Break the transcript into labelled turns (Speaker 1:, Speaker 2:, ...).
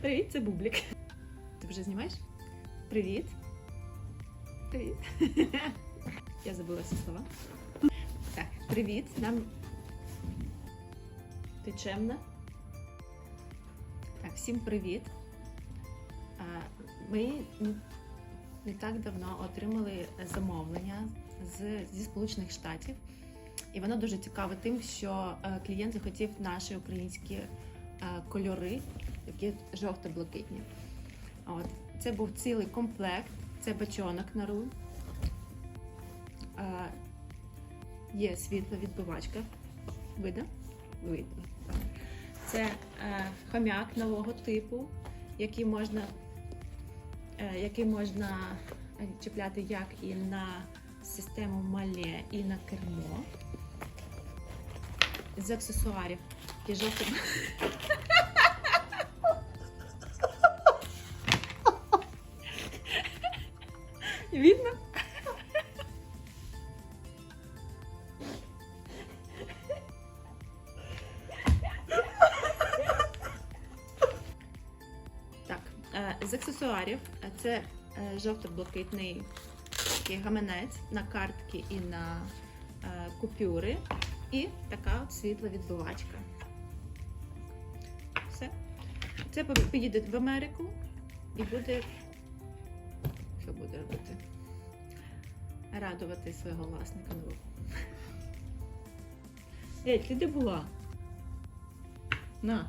Speaker 1: Привіт, це Бублік. Ти вже знімаєш? Привіт. Привіт. Я забула всі слова. Так, привіт. Нам. Ти чемна? Так, всім привіт. Ми не так давно отримали замовлення з, зі Сполучених Штатів. І воно дуже цікаве тим, що е, клієнт захотів наші українські е, кольори, такі жовто-блакитні. От. Це був цілий комплект, це бачонок на руль. Е, Є світловідбивачка. Видно? Видно. Це е, хомяк нового типу, який можна, е, який можна е, чіпляти як і на систему мале, і на кермо. З аксесуарів. Такий Видно? Так, е, з аксесуарів це е, жовто-блакитний гаманець на картки і на е, купюри. І така от світла відбивачка. Все. Це поїде в Америку і буде. Буде робити? Радувати свого власника нового. Ей, ти де була? На.